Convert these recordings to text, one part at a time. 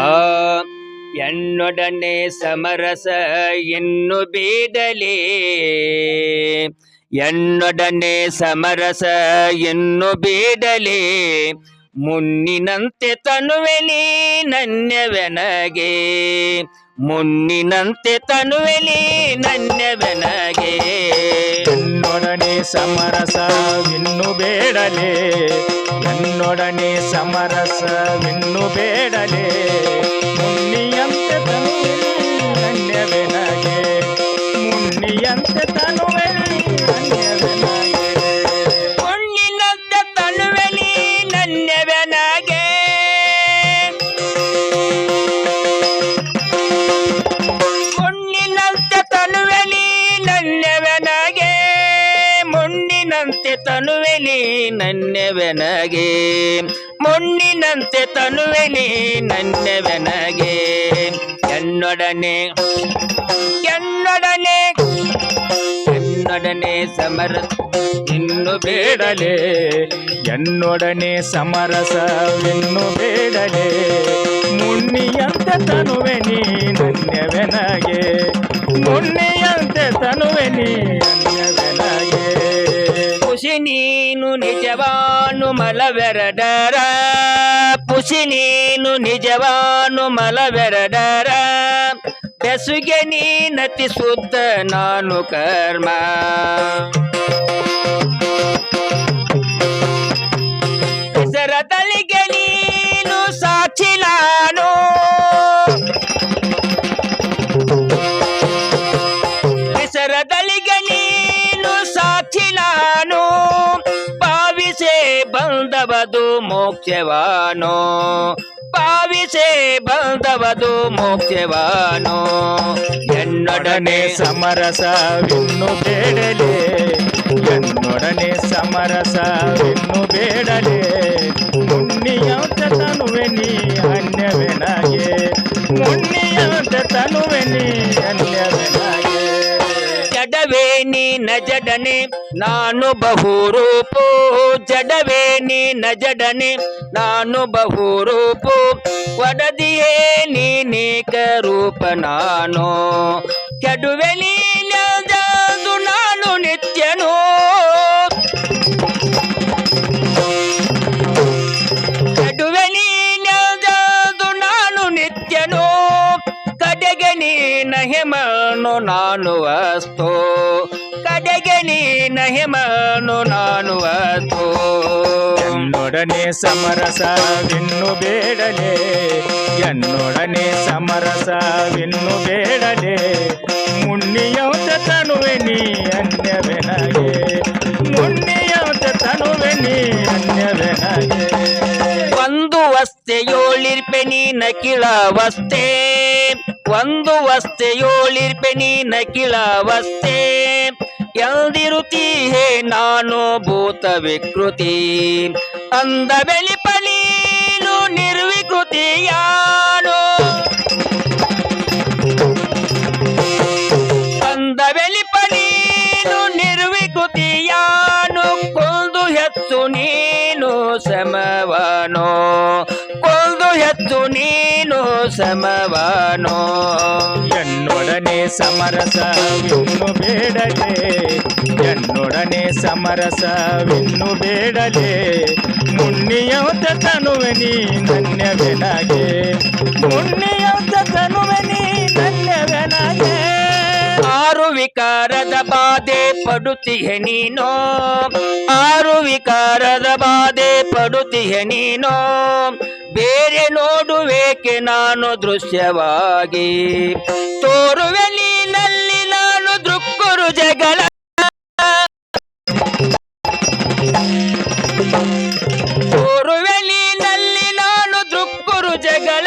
ಆ ಎನ್ನೊಡನೆ ಸಮರಸ ಎನ್ನು ಬೇಡಲೇ ಎನ್ನೊಡನೆ ಸಮರಸ ಎನ್ನು ಬೇಡಲೇ ಮುನ್ನಿನಂತೆ ತನುವೆಲಿ ನನ್ಯವೆನಗೆ ಮುನ್ನಿನಂತೆ ತನುವೆಲಿ ನನ್ಯವೆನಗೆ ಎನ್ನೊಡನೆ ಸಮರಸ ಇನ್ನು ಬೇಡಲೇ ಎನ್ನೊಡನೆ ಸಮರಸವಿನ್ನು ಬೇಡಲೇ. ಮುನ್ನಿಯಂತೆ ತನುವೆಲಿ ಅನ್ಯವೆನಗೆ ಮುನ್ನಿಯಂತೆ ತನುವೆಲಿ ನನ್ಯವೆನಗೆ ಮುನ್ನಿನಂತೆ ತನುವೆಲಿ ನನ್ನವೆನಗೆ. ಎನ್ನೊಡನೆ ಎನ್ನೊಡನೆ ಎನ್ನೊಡನೆ ಸಮರ ಇನ್ನು ಬೇಡಲೆ. ಎನ್ನೊಡನೆ ಸಮರಸವೆನ್ನು ಬೇಡಲೆ. ಮುನ್ನಿಯಂತೆ ತನುವೆ ನೀ ನನ್ಯವೆನಗೆ ಮುನ್ನಿಯಂತೆ ತನುವೆ ನೀ ಖುಷಿ ನೀನು ನಿಜವಾನು ಮಲವೆರಡರ ಖುಷಿ ನೀನು ನಿಜವಾನು ಮಲವೆರಡರ. ಬೆಸುಗೆ ನೀನತಿ ಶುದ್ಧ ನಾನು ಕರ್ಮ. ಮೋಕ್ಷವಾನೋ ಪಾವಿಸೆ ಬಂದವದು ಮೋಕ್ಷವಾನೋ ಎನ್ನೊಡನೆ ಎನ್ನೊಡನೆ ಸಮರಸವಿನ್ನು ಬೇಡಲೇ ಎನ್ನೊಡನೆ ಸಮರಸವಿನ್ನು ಬೇಡಲೇ ಮುನ್ನಿಯಂತೆ ತನುವೆ ನೀ ಅನ್ಯವೆನಗೆ ಮುನ್ನಿಯಂತೆ ತನುವೆ ನೀ ಅನ್ಯವೆನಗೆ ಜಡವೇ ನೀನ ಜಡನೆ ನಾನು ಬಹುರೂಪು ಜಡವೇ ನೀನ ಜಡನೆ ನಾನು ಬಹುರೂಪು ಒಡದಿಯೇ ನೀನೇಕ ರೂಪ ನಾನು. ಕೆಡುವೆ ನೀನು ನಾನು ನಿತ್ಯನು. ಕೆಡುವೆ ನೀನದು ನಾನು ನಿತ್ಯನು. ಕಡೆಗೆ ನೀನ ಹೆಮನು ನಾನು ವಸ್ತು. ಕಡೆಗೆ ನೀನ ಹೆಮನು ನಾನು ವಸ್ತು ಎನ್ನೊಡನೆ ಸಮರಸವಿನ್ನು ಬೇಡಲೇ ಎನ್ನೊಡನೆ ಸಮರಸವಿನ್ನು ಬೇಡಲೆ ಮುನ್ನಿಯ ತನುವೆ ನೀ ಅನ್ಯವೆನಗೆ ಮುನ್ನಿಯಂತ ತನುವೆ ನೀ ಅನ್ಯವೆನಗೆ. ಒಂದು ವಸ್ತೆಯೋಳಿರ್ಪೆ ನೀನ ಕಿಳವಸ್ತೆ ಒಂದು ವಸ್ತೆಯೋಳಿರ್ಪೆ ನೀನ ಎಲ್ದಿರುತಿ ಹೇ ನಾನು ಭೂತ ವಿಕೃತಿ. ಅಂದ ಬೆಳಿಪ ನೀನು ನಿರ್ವಿಕೃತಿಯಾನು ಅಂದ ಬೆಳಿಪ ನೀನು ನಿರ್ವಿಕೃತಿಯಾನು ಕೊಂದು ಹೆಚ್ಚು ನೀನು ಸಮವನೋ ಕೊಂದು ಹೆಚ್ಚು ನೀನು ಸಮವನೋ. ಎನ್ನೊಡನೆ ಸಮರಸವಿನ್ನು ಬೇಡಲೇ. ಎನ್ನೊಡನೆ ಸಮರಸವಿನ್ನು ಬೇಡಲೇ. ಮುನ್ನಿಯಂತ ತನುವೆ ನೀ ನನ್ಯವೆನಗೆ ಮುನ್ನಿಯೌತ ತನುವೆ ನೀ ನನ್ಯವೆನಗೆ ಆರು ವಿಕಾರದ ಬಾಧೆ ಪಡುತ್ತೀಯ ನೀನೋ. ಆರು ವಿಕಾರದ ಬಾಧೆ ಪಡುತ್ತೀಯ ನೀನೋ. ಬೇರೆ ನೋಡುವೇಕೆ ನಾನು ದೃಶ್ಯವಾಗಿ? ತೋರುವೆ ನೀನಲ್ಲಿ ನಾನು ದೃಕ್ಕುರು ಜಗಳ. ತೋರುವೆ ನೀನಲ್ಲಿ ನಾನು ದೃಕ್ಕುರು ಜಗಳ.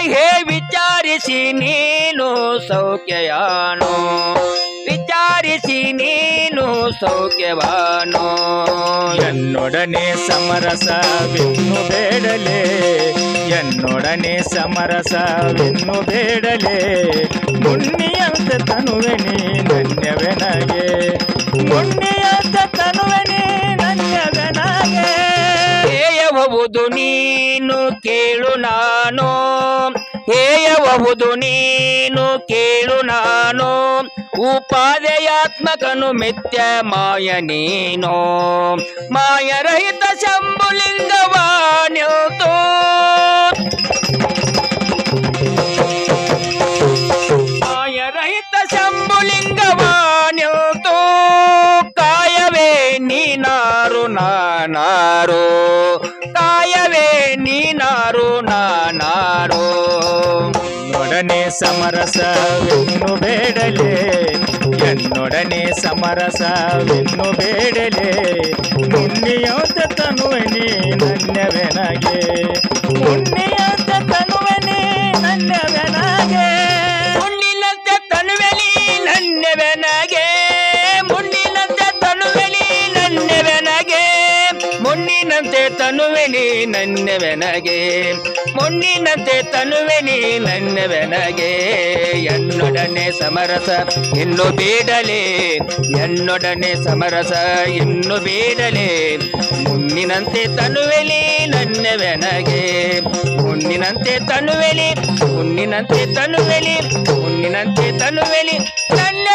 ಹೇ, ವಿಚಾರಿಸಿ ನೀನು ಸೌಖ್ಯಯಾನು ವಿಚಾರಿಸಿ ನೀನು ಸೌಖ್ಯವಾನೋ. ಎನ್ನೊಡನೆ ಸಮರಸವಿನ್ನು ಬೇಡಲೇ. ಎನ್ನೊಡನೆ ಸಮರಸವಿನ್ನು ಬೇಡಲೆ. ಮುನ್ನಿಯಂತ ತನುವೆನಿ ನನ್ಯವೆನಗೆ ಮುನ್ನಿಯಂತ ತನುವೆನಿ ನನ್ಯವೆನಗೆ ಹೇಯಬಹುದು ನೀನು ಕೇಳು ನಾನು. ಹೇಳಬಹುದು ನೀನು ಕೇಳು ನಾನು. ಉಪಾದೆಯಾತ್ಮಕನು ಮಿಥ್ಯ ಮಾಯ ನೀನು. ಮಾಯರಹಿತ ಶಂಭುಲಿಂಗವ ನಿಲ್ತು ನೊಡನೆ ಸಮರಸವೆನ್ನು ಬೇಡಲೆ ಎನ್ನೊಡನೆ ಸಮರಸವೆನ್ನು ಬೇಡಲೆ ಪುಣ್ಯೋದ ತನುವನಿ ಮುನ್ನಿನಂತೆ ತನುವೆಲಿ ನನ್ನೆವೆನಗೆ ಮುನ್ನಿನಂತೆ ನೀ ನನ್ನವೆನಗೆ ಎನ್ನೊಡನೆ ಸಮರಸ, ಇನ್ನು ಬೇಡಲೆ. ಎನ್ನೊಡನೆ ಸಮರಸ, ಇನ್ನು ಬೇಡಲೆ. ಮುನ್ನಿನಂತೆ ತನುವೆಲಿ ನನ್ನೆವೆನಗೆ ಮುನ್ನಿನಂತೆ ತನುವೆಲಿ ಮುನ್ನಿನಂತೆ ತನುವೆಲಿ ಮುನ್ನಿನಂತೆ ತನುವೆಲಿ ನನ್ನ